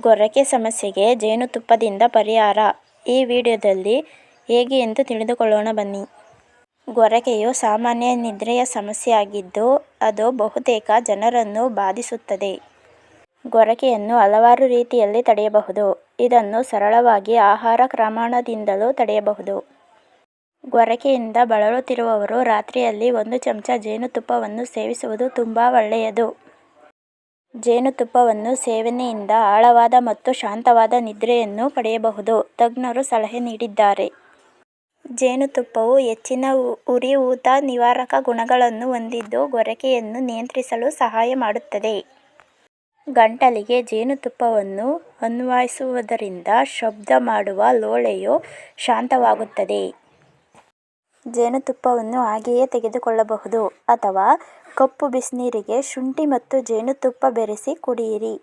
ಗೊರಕೆ ಸಮಸ್ಯೆಗೆ ಜೇನುತುಪ್ಪದಿಂದ ಪರಿಹಾರ. ಈ ವಿಡಿಯೋದಲ್ಲಿ ಹೇಗೆ ಎಂದು ತಿಳಿದುಕೊಳ್ಳೋಣ ಬನ್ನಿ. ಗೊರಕೆಯು ಸಾಮಾನ್ಯ ನಿದ್ರೆಯ ಸಮಸ್ಯೆಯಾಗಿದ್ದು ಅದು ಬಹುತೇಕ ಜನರನ್ನು ಬಾಧಿಸುತ್ತದೆ. ಗೊರಕೆಯನ್ನು ಹಲವಾರು ರೀತಿಯಲ್ಲಿ ತಡೆಯಬಹುದು. ಇದನ್ನು ಸರಳವಾಗಿ ಆಹಾರ ಕ್ರಮಾಣದಿಂದಲೂ ತಡೆಯಬಹುದು. ಗೊರಕೆಯಿಂದ ಬಳಲುತ್ತಿರುವವರು ರಾತ್ರಿಯಲ್ಲಿ ಒಂದು ಚಮಚ ಜೇನುತುಪ್ಪವನ್ನು ಸೇವಿಸುವುದು ತುಂಬ ಒಳ್ಳೆಯದು. ಜೇನುತುಪ್ಪವನ್ನು ಸೇವನೆಯಿಂದ ಆಳವಾದ ಮತ್ತು ಶಾಂತವಾದ ನಿದ್ರೆಯನ್ನು ಪಡೆಯಬಹುದು, ತಜ್ಞರು ಸಲಹೆ ನೀಡಿದ್ದಾರೆ. ಜೇನುತುಪ್ಪವು ಹೆಚ್ಚಿನ ಉರಿಯೂತ ನಿವಾರಕ ಗುಣಗಳನ್ನು ಹೊಂದಿದ್ದು ಗೊರಕೆಯನ್ನು ನಿಯಂತ್ರಿಸಲು ಸಹಾಯ ಮಾಡುತ್ತದೆ. ಗಂಟಲಿಗೆ ಜೇನುತುಪ್ಪವನ್ನು ಅನ್ವಯಿಸುವುದರಿಂದ ಶಬ್ದ ಮಾಡುವ ಲೋಳೆಯು ಶಾಂತವಾಗುತ್ತದೆ. ಜೇನುತುಪ್ಪವನ್ನು ಹಾಗೆಯೇ ತೆಗೆದುಕೊಳ್ಳಬಹುದು ಅಥವಾ ಕಪ್ಪು ಬಿಸಿನೀರಿಗೆ ಶುಂಠಿ ಮತ್ತು ಜೇನುತುಪ್ಪ ಬೆರೆಸಿ ಕುಡಿಯಿರಿ.